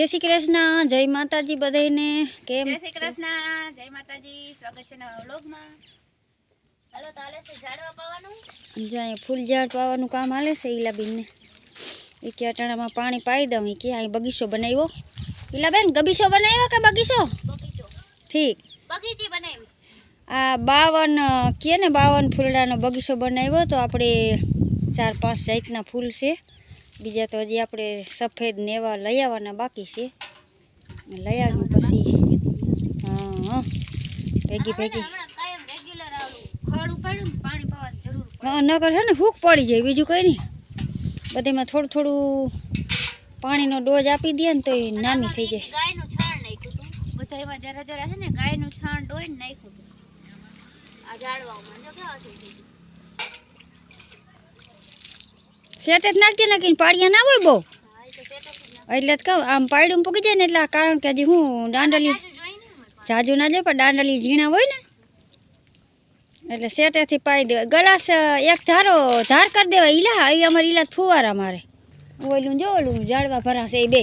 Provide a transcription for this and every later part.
જય શ્રી કૃષ્ણ જય માતાજી બધાને કેમ જય શ્રી કૃષ્ણ જય માતાજી. સ્વાગત છે નવા વ્લોગમાં. હાલો તો હાલે છે ઝાડવા પાવાનું? જો અહીંયા ફૂલ ઝાડ પાવાનું કામ હાલે છે ઈલાબેનને. એ કે અટાણામાં પાણી પાઈ દઉં. એ કે અહીં બગીચો બનાવ્યો. ઈલાબેન બગીચો બનાવ્યો કે બગીચો? બગીચો. ઠીક. બગીચી બનાવી. આ બાવન કે ને બાવન ફૂલડાનો બગીચો બનાવ્યો તો આપણે ચાર પાંચ જાતના ફૂલ છે. બીજા તો હજી આપણે સફેદ ને એવા લઈ આવવાના બાકી છે. લઈ આવ્યું પછી. હા હા. ભેગી ભેગી. હમણાં કાયમ રેગ્યુલર આવું ખડ ઉપાડ્યું ને પાણી પાવાની જરૂર હા, નકર છે ને હૂક પડી જાય બીજું કંઈ નહીં. બધેમાં થોડું થોડું પાણીનો ડોઝ આપી દે ને તો એ નામી થઈ જાય. ગાયનું છાણ નાખ્યું હતું. બધા એમાં જરા જરા છે ને ગાયનું છાણ ડોઈને નાખ્યું હતું. આ ઝાડવામાં જો કેવા થઈ ગયું. સેટ જ નાખજે નાખીને પાડિયા ના હોય બહુ. એટલે જ કહું આમ પાડ્યું પૂકી જાય ને એટલે કારણ કે હજી હું દાંડલી જાજુ ના જાય પણ દાંડલી ઝીણા હોય ને. એટલે સેટેથી પાઈ દેવાય ગલાસ એક ધારો ધાર કરી દેવાય ઈલા એ અમારે ઈલા ફુવારા મારે. ઓલું જો ઓલું ઝાડવા ભરાશે એ બે.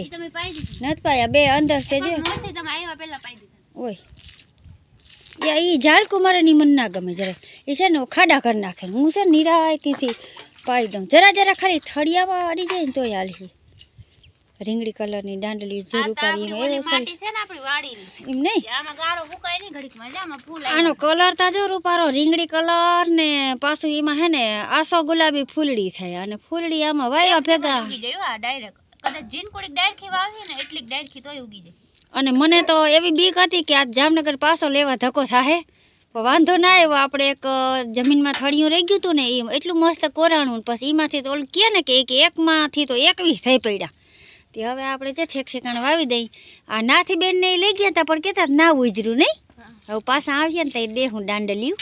નથી પાયા બે અંદર છે જો. ઓય. એ ઝાડકું મારે ની મન ના ગમે જરા એ છે ને ખાડા કરી નાખે હું છે ને નિરાયતીથી પાઈ દઉં. જરા જરા ખાલી થળિયામાં અડી જાય ને તોય હાલી રીંગડી કલરની દાંડલી જરૂર પાડી એમ નહીં? આનો કલર તાજો રૂપારો રીંગડી કલર ને પાછું એમાં હે ને આસો ગુલાબી ફૂલડી થાય. અને ફૂલડી આમાં વાયો ભેગા. આ અને મને તો એવી બીક હતી કે આજ જામનગર પાછો લેવા ધક્કો થાહે. પણ વાંધો ના આવ્યો. આપણે એક જમીનમાં થળિયું રહી ગયું હતું ને એ એટલું મસ્ત કોરાણું પછી એમાંથી તો ઓલું કહે ને કે એક એકમાંથી તો એકવીસ થઈ પડ્યા. તે હવે આપણે જે ઠેક ઠેકાણે વાવી દઈ. આ નાથી બેનને લઈ ગયા હતા પણ કહેતા ના ઉજરું નહીં. હવે પાછા આવીએ ને તો એ દાંડ લ્યું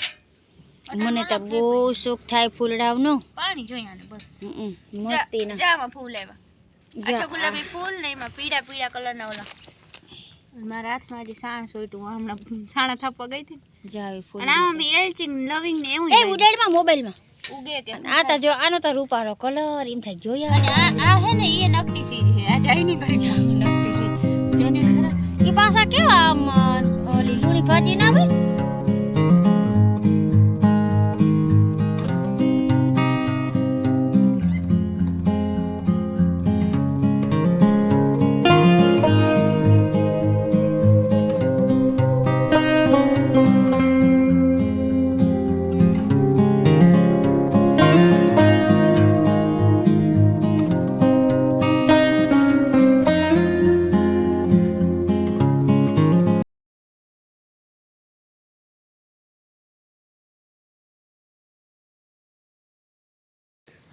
મને તો બહુ શોખ થાય ફૂલડાવનો પાણી જોઈએ બસ. હમ, મસ્તીના. ફૂલ આવ્યા. ગુલાબી ફૂલ ને એમાં પીળા પીળા કલરના ઓલા મારા હાથમાં આજે સાણ સોઈટું હમણાં સાણા થાપવા ગઈ હતી જાય ફૂલ અને આમાં મેં એલચી લવિંગ ને એવું એ ઉડાડમાં મોબાઈલમાં. ઉગે કે આ તો જો આનો તો રૂપારો કલર એમ થાય જોયા. અને આ આ હે ને એ નકટી સી છે આ જાય નહીં ઘડી એ પાછા કેવા આમ ઓલી લૂણી ભાજી ના હોય?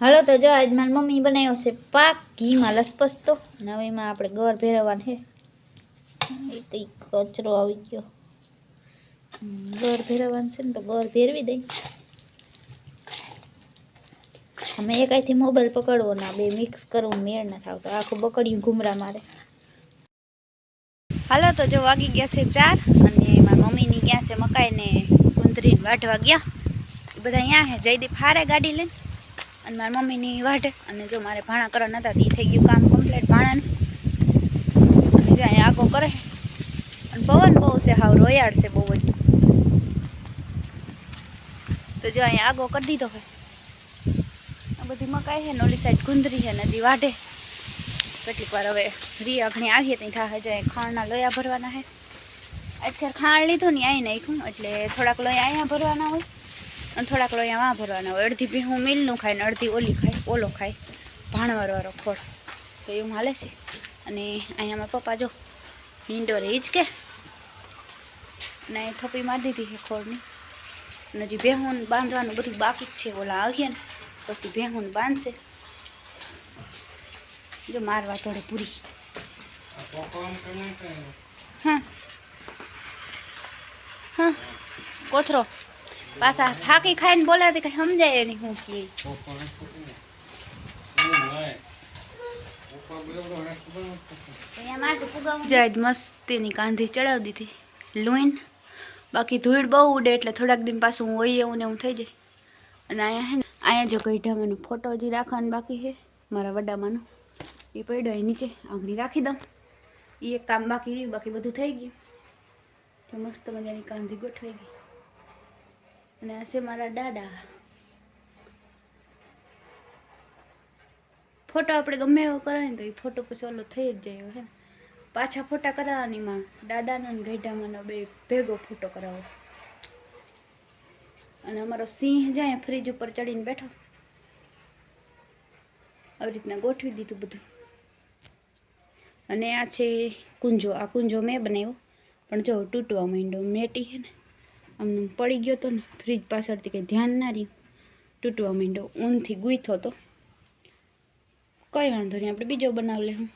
હાલો તો જો આજ મારી મમ્મી બનાવ્યો છે પાક. ઘીમાં લસપસતો. અને હવે એમાં આપણે ગોળ ભેરવવાનું છે. એ તો ઈ કચરો આવી ગયો. હમ, ગોળ ભેરવવાનું છે ને તો ગોળ ભેરવી દઈ. અમે એક અહીંથી મોબાઈલ પકડવો ના બે મિક્સ કરવું મેળ ના થાવ. તો આખું બકડિયું ઘૂમરા મારે. હાલો તો જો વાગી ગયા છે ચાર અને મારી મમ્મીની ગયા છે મકાઈને કુંદરીને વાઢવા ગયા. એ બધા અહીંયા છે. જયદીપ હારે ગાડી લઈને. અને મારી મમ્મીની વાઢે. અને જો મારે ભાણા કરવા નતા એ થઈ ગયું કામ કમ્પ્લીટ ભાણાનું. અને જો અહીંયા આગો કરે. અને પવન બહુ છે, હાવ રોયાળ છે બહુ જ. તો જો અહીંયા આગો કરી દીધો હોય આ બધી મકાઈ છે, ને ઓલી સાઈડ ગુંદરી છે નદી વાઢે. કેટલીક વાર હવે રી અઘણી આવીએ ત્યાં થાય જો ખાણના લોયા ભરવાના છે. આજકાલ ખાણ લીધું ને અહીં નાખ્યું એટલે થોડાક લોયા અહીંયા ભરવાના હોય. અને થોડાક લોયા વાં ભરવાના હોય અડધી ભીહું મિલનું ખાય ને અડધી ઓલી ખાય ઓલો ખાય ભાણવારવાળો ખોળ. તો એવું હાલે છે. અને અહીંયા મારા પપ્પા જો હિંડોરે કે. અને થપી મારી દીધી છે ખોળની. અને હજી ભેહું બાંધવાનું બધું બાકી જ છે. ઓલા આવીએ ને, પછી ભેહું બાંધશે. જો મારવા થોડે પૂરી. હા હા કોથરો. પાછા ફાકી ખાઈને બોલાતી કઈ સમજાય નહીં હું કે. જાજ મસ્તીની કાંધી ચડાવી દીધી. લૂઈન. બાકી ધૂળ બહુ ઉડે એટલે થોડાક દિન પાછું હોય એવું ને એવું થઈ જાય. અને અહીંયા હે ને અહીંયા જો ગઈઢામાંનો ફોટો હજી રાખવાનો બાકી છે મારા વડામાંનો. એ પડ્યો એ નીચે આંગળી રાખી દઉં. એ એક કામ બાકી રહ્યું બાકી બધું થઈ ગયું. મસ્ત મજાની કાંધી ગોઠવાઈ ગઈ. અને આ છે મારા દાદા. ફોટો આપણે ગમે એવો કરાવીએ તો એ ફોટો પછી ઓલો થઈ જ જાય હે પાછા ફોટા કરાવવાનીમાં દાદાનો ને ગઈઢામાંનો બે ભેગો ફોટો કરાવો. અને અમારો સિંહ જાય ફ્રીજ ઉપર ચડીને બેઠો. આવી રીતના ગોઠવી દીધું બધું. અને આ છે કુંજો. આ કુંજો મેં બનાવ્યો. પણ જો તૂટવા માંડ્યો. મેટી છે ને. આમને પડી ગયો હતો ને ફ્રીજ પાછળથી કંઈ ધ્યાન ના રહ્યું. તૂટવા માંડ્યો, ઊનથી ગુંથો તો. કંઈ વાંધો નહીં, આપણે બીજો બનાવ લે હું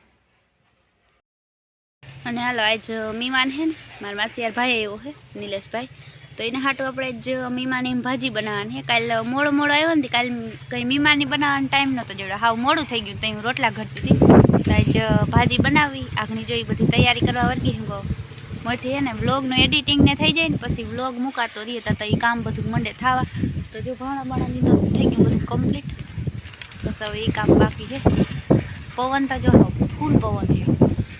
અને હાલો, આજ મીમાન હે ને, મારા માસીયાર ભાઈ એવો હે, નિલેશભાઈ. તો એને હાટું આપણે જ મીમાની ભાજી બનાવવાની હે. કાલે મોડો મોડો આવ્યો ને, કાલ કંઈ મીમાની બનાવવાનો ટાઈમ નહોતો જોડે. હાવ મોડું થઈ ગયું તો હું રોટલા ઘટતી હતી. તો આજ ભાજી બનાવી આગની જોઈ બધી તૈયારી કરવા વર્ગી હું મોટી હે ને વ્લોગનું એડિટિંગ ને થઈ જાય ને પછી વ્લોગ મુકાતો રહીએ તો એ કામ બધું મંડે થવા. તો જો ભાણા ભાણા લીધો, થઈ ગયું બધું કમ્પ્લીટ બસ હવે એ કામ બાકી છે. પવન તો જો ફૂલ પવન છે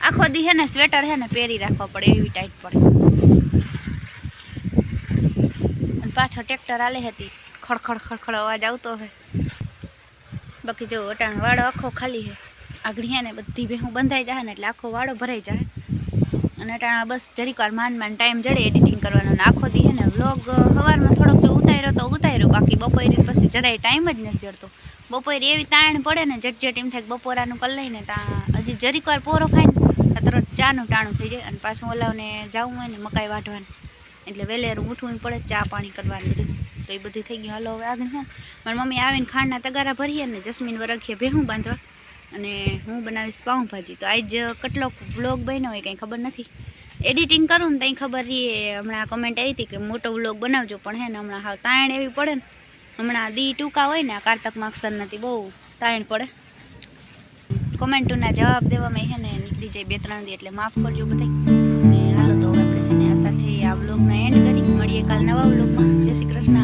આખો દી હે ને સ્વેટર હે ને પહેરી રાખવા પડે એવી ટાઈટ પડે અને પાછો ટ્રેક્ટર આલે હતી ખડખડ ખડખડ અવાજ આવતો હોય બાકી જો અટાણ વાળો આખો ખાલી છે. આગળ હે ને બધી ભેહું બંધાઈ જાય ને એટલે આખો વાળો ભરાઈ જાય અને ટાણા બસ જરીક વાર માંડ માંડ ટાઈમ જડે એડિટિંગ કરવાનો આખો દી ને વ્લોગ સવારમાં થોડોક જો ઉતાર્યો તો ઉતાર્યો, બાકી બપોરે પછી જરાય ટાઈમ જ નથી જડતો. બપોરે એવી તાણ પડે ને, જટ જટ એમ થાય બપોરાનું કરી લઈને ત્યાં હજી જરીક વાર પોરો ખાય ને તરત ચાનું ટાણું થઈ જાય અને પાછું ઓલાવને જવું હોય ને મકાઈ વાઢવાનું. એટલે વહેલેરું ઉઠવું પડે, ચા પાણી કરવાનું બધું. તો એ બધું થઈ ગયું હાલો, હવે આગળ હું. મારી મમ્મી આવીને ખાંડના તગારા ભરીએ ને જસ્મીન વરખીએ ભેહું બાંધવા. અને હું બનાવીશ પાઉંભાજી. તો આજ કેટલો વ્લોગ બન્યો હોય કંઈ ખબર નથી. એડિટિંગ કરું ને ત્યાં ખબર રહીએ હમણાં કમેન્ટ આવી હતી કે મોટો વ્લોગ બનાવજો, પણ હે ને હમણાં હાવ તાણ એવી પડે ને. હમણાં દી ટૂંકા હોય ને કારતકમાં અક્ષર નથી, બહુ તાણ પડે. કોમેન્ટોના જવાબ દેવામાં હે ને, નીકળી જાય બે ત્રણ દી, એટલે માફ કરજો બધા અને હાલો તો આપણે છે ને આ સાથે આ વ્લોગને એન્ડ કરી. મળીએ કાલ નવા વ્લોગમાં જય શ્રી કૃષ્ણ